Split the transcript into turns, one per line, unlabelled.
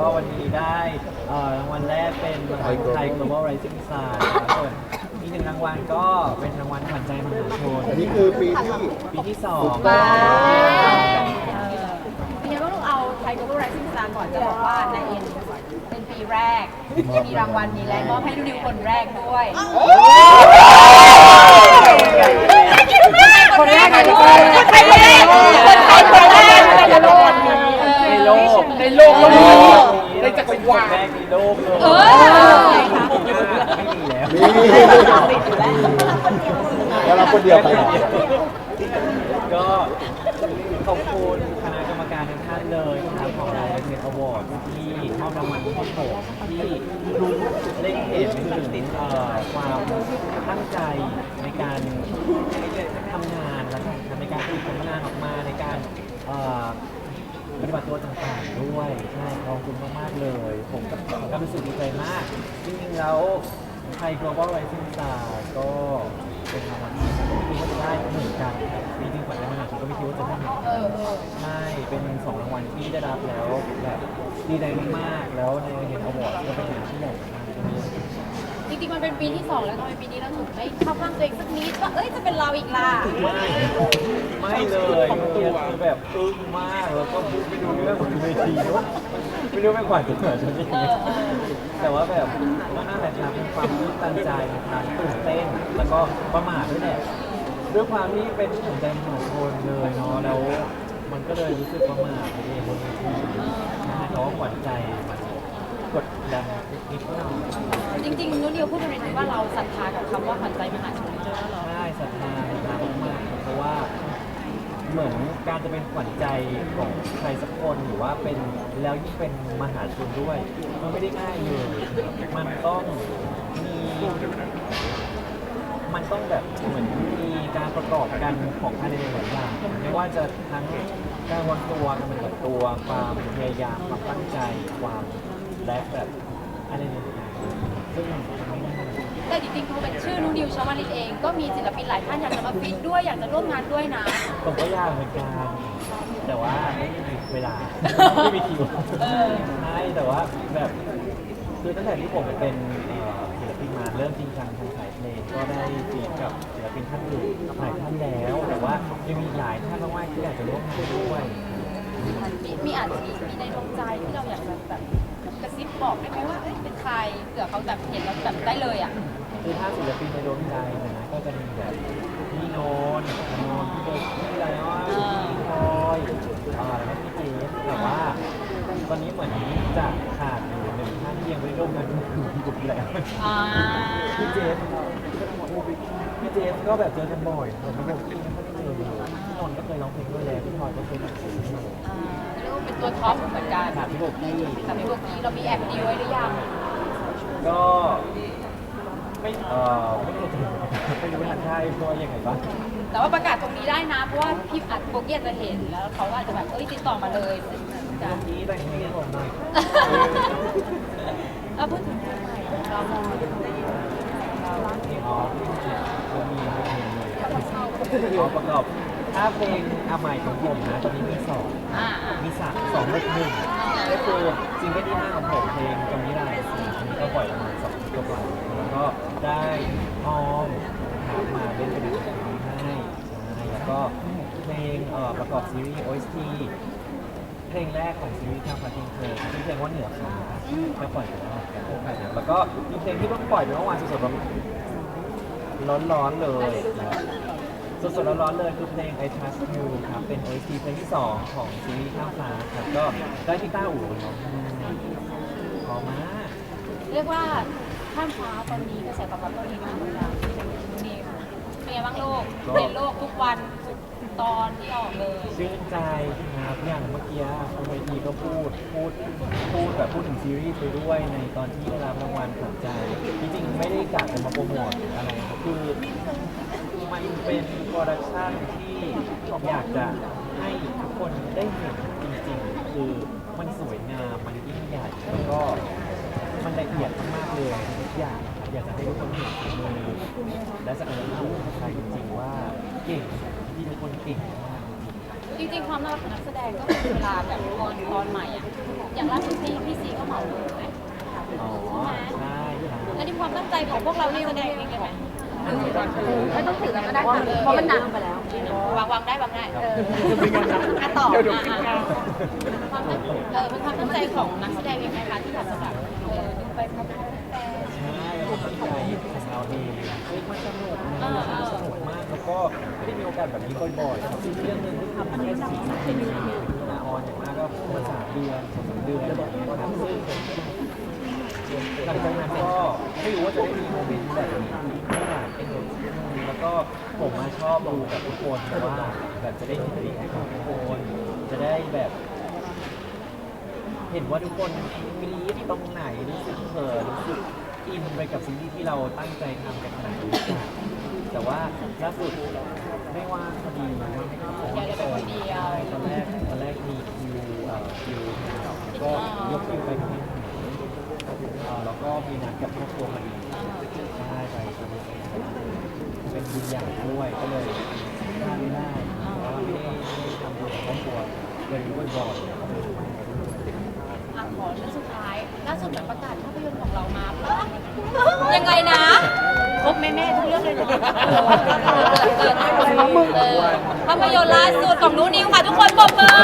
ก็
วัน
นี้ได้
เอ่อรางวัลแรกเป็นรางวัลไทย Global Rising Star นะครับส่วนอีกหนึ่งรางวัลก็เป็นรางวัลขวัญใจมหาชน
อันนี้คือปีที่
ปีที่สอง
ว้าวเป็นไงบ้างลูกเอาไทย Global Rising Star ก่อนจะบอกว่าในเอ็นเป็นปีแรกมีรางวัลนี้และมอบให้ดูดิวคนแรกด้วย คนแรกในโลกคนแรกคนไทยคนแรกในโลก
ในโลก
ในโลกโลกในจักรวาล
แรกในโลกเลย
เออ
ไม่มีแล้ว
นี่แล้วเราคนเดียวไปเหรอ
ก็ ขอบคุณคณะกรรมการทุกท่านเลยนะครับของรายการเทอวอร์ดที่มอบรางวัลให้ผมที่รู้เล่งเห็นถึงเอ่อความตั้งใจในการทำงานและในการผลิตผลงานออกมาในการเอ่อ ปฏิบัติตัวต่างๆด้วยใช่ขอบคุณมากๆเลย ผมก็ก็รู้สึกดีใจมาก จริงๆแล้วไทย global rising star ก็เป็นรางวัลที่ผมคิดว่าจะได้เหมือนกันครับ เป็นสองรางวัลที่ได้รับแล้วแบบดีใจมากๆ แล้วในเห็นอวอร์ดก็เป็นงานที่ใหญ่มากตรงนี้
จริงๆมันเป็นปีที่สองแล้วทำไมปีนี้เราถึงได้เข้าข้างตัวเองสักนิดว่าเอ้ยจะเป็นเราอีกล่ะ
ไม่ไม่เลยเนี่ยคือแบบอึ้งมากแล้วก็ไม่รู้เรื่องบนเวทีด้วยไม่รู้ไม่ขวัญจะเกิดฉันยังไงแต่ว่าแบบก็น่าแหละครับเป็นความตื้นตันใจนะครับตื่นเต้นแล้วก็ประมาทด้วยแหละด้วยความที่เป็นที่สนใจมหาชนเลยเนาะแล้ว มันก็เลยรู้สึกประมาทไปเองบนเวทีใช่ว่าขวัญใจกดดันนิดหน่อย
จริงๆนุ่นเดียวพูดประเด็นนี้ว่าเราศรัทธากับคำว่าขวัญใจมหาชนเลยแล้วเหรอ
ใช่ศรัทธาศรัทธามากๆเพราะว่าเหมือนการจะเป็นขวัญใจของใครสักคนหรือว่าเป็นแล้วยิ่งเป็นมหาชนด้วย มันไม่ได้ง่ายเลย มันต้องมี มันต้องแบบเหมือนมีการประกอบกันของภายในหลายอย่างไม่ว่าจะทั้งการวางตัวการปฏิบัติตัวความพยายามความตั้งใจความและแบบอะไรหลายอย่างซึ่งไม่ง่าย
แต่จริงๆพอเป็นชื่อนุ่นดิวชาวลิตเองก็มีศิลปินหลายท่านอยากจะมาฟิตด้วยอยากจะร่วมงานด้วยนะ
ผมก็ยากเหมือนกันแต่ว่าไม่มีเวลาไม่มีคิว
เออ
ใช่แต่ว่าแบบคือตั้งแต่ที่ผมเป็นเอ่อศิลปิน มาเริ่มจริงจังทางสายเพลงก็ได้ฟีดกับศิลปินท่านอื่นหลายท่านแล้ว แต่ว่ายังมีหลายท่านมากๆที่อยากจะร่วมงานด้วย
มีมีอาจจะมีมีในดวงใจที่เราอยากจะแบบกระซิบบอกได้ไหมว่าเอ้ยเป็นใครเผื่อเขาแบบเห็นแล้วแบบได้เลยอะ
คือถ้าศิลปินในดวงใจนะก็จะมีแบบพี่โนนโนนพี่เบกพี่ไลออนพี่พลอยอ่าแล้วก็พี่เจสแต่ว่า ตอนนี้เหมือนจะขาดอยู่หนึ่งท่านที่ยังไม่ได้ร่วมงานก็คือพี่บุ๊กแล้ว
อ่า
พี่เจสพี่เจสก็แบบเจอกันบ่อยผมไม่บอกพี่ไม่ค่อยได้เจอเลยพี่นนท์ก็เคยร้องเพลงด้วยแล้วพี่พลอยก็เคยร้องเพลงด้วย
อ่าเรียกว่าเป็นตัวท็อปเหมือนกัน
ขาดพี่บอกพี่
แต่พี่บอกี้เรามีแอบดีไว้หรือยัง
ก็ไม่เออไม่รู้จะไม่รู้ทางได้เพราะว่ายังไงบ้าง
แต่ว่าประกาศตรงนี้ได้นะ เพราะว่าพี่อัดโปรเกียจะเห็นแล้วเขาอาจจะแบบเอ้ยติดต่อมาเลย
ตรงนี้แต่งเพลงให้ผมหน่อย
เอาพูดถึงเพลงใหม่ของเราน อ๋
อมันมีอ๋อประกอบถ้าเพลงอาใหม่ของผมนะตอนนี้มีสองมีสามสองหกหนึ่งก็คือซิงเกิลที่ห้าของผมเพลงจำนิรันดร์สี่อันนี้ก็ปล่อยประมาณสองก็ปล่อยแล้วก็ได้ออมถามมาเล่นเป็นเพลงให้ใช่แล้วก็เพลงประกอบซีรีส์ OST เพลงแรกของซีรีส์ทางพาร์ทิงเธอที่เพลงว่าเหนือฟ้าก็ปล่อยไปแล้วกันแล้วก็มีเพลงที่เพิ่งปล่อยไปเมื่อวานสดๆร้อนๆเลยนะครับสดๆร้อนๆเลยคือเพลง I Trust You ครับเป็น OST เพลงที่ 2 ของซีรีส์ข้ามฟ้าครับก็ได้ที่ต้าอู่เนาะพอมาก
เรียกว่าข้ามฟ้าตอนนี้กระแสตอบรับก็ดีมากเลยนะนี่เป็นไงบ้างลูกเห็นโลกทุกวัน ตอนที่ออกเลย
ชื่นใจครับอย่างเมื่อกี้บนเวทีก็พูดพูดพูดแบบพูดถึงซีรีส์ไปด้วยในตอนที่ได้รับรางวัลขวัญใจจริงๆไม่ได้กะจะมาโปรโมทหรืออะไรครับคือมันเป็นโปรดักชั่นที่อยากจะให้ทุกคนได้เห็นจริงๆ คือมันสวยงามมันยิ่งใหญ่แล้วก็มันละเอียดมากๆเลยทุกอย่างอยากจะให้ทุกคนเห็นมือและศักยภาพของไทยจริงๆว่าเก่ง ที่ทุกคนเก่งมากจริง
จริงๆความน่ารักของนักแสดงก็คือเวลาแบบตอนตอนใหม่อะอย่างล่าสุดที่พี่ซีก็เหมาเลยไหม
ๆอ๋อใช่ครับ
อันนี้ความตั้งใจของพวกเรานักแสดงเองเลยไหม
ไม่ต้องถือแล้วก็ได้ค่ะเพราะมันหนักไปแล้ว
วางวางได้วางได้เอออะต่ออะอะความตั้งเออเป็นความตั้งใจของนักแสดงยังไงคะที่อยากจะแบบเออดูไปพร้อมๆกัน
ใช่ผมตั้งใจของเราเองซึ่งมันสนุกมันสนุกมา ก็ไม่ได้มีโอกาสแบบนี้บ่อยๆซึ่งเรื่องหนึงที่ทำแค่สี่สามปีนาออนอย่างมากก็มาสามเดือนสองสามเดือนอะไรอย่างเงี้ยครับซึ่งหลังจากนั้นก็ไม่รู้ว่าจะได้มีโมเมนต์แบบนี้เมื่อไหร่เป็นแบบนี้แล้วก็ผมมาชอบดูกับทุกคนเพราะว่าแบบจะได้เห็นรีแอคของทุกคนจะได้แบบ เห็นว่าทุกคนกรี๊ดตรงไหนรู้สึกเขินรู้สึกอินไปกับซีรีส์ที่เราตั้งใจทำกันขนาดนี้ แต่ว่าล่าสุดไม่ว่างพอดีว่าไม่ได้
อยากจะไปคนเดียว
ตอนแรกตอนแรกมีคิวเอ่อคิวก็ยกคิวไปที่นี่เอ่อแล้วก็มีนัดกับครอบครัวพอดีใช่ไปเป็นบุญใหญ่ด้วยก็เลยพลาดไม่ได้เพราะว่าไม่ได้ไม่ได้ทำบุญกับครอบครัวเลยรู้บ่อย
อะขอเรื่องสุดท้ายล่าสุดแบบประกาศภาพยนตร์ของเรามาปั๊บยังไงนะ บแม่ๆทุกเรื่องเลยนะเอภาพยนตร์ล่าสุดของนูนิวค่ะ ทุกคนปรบมือ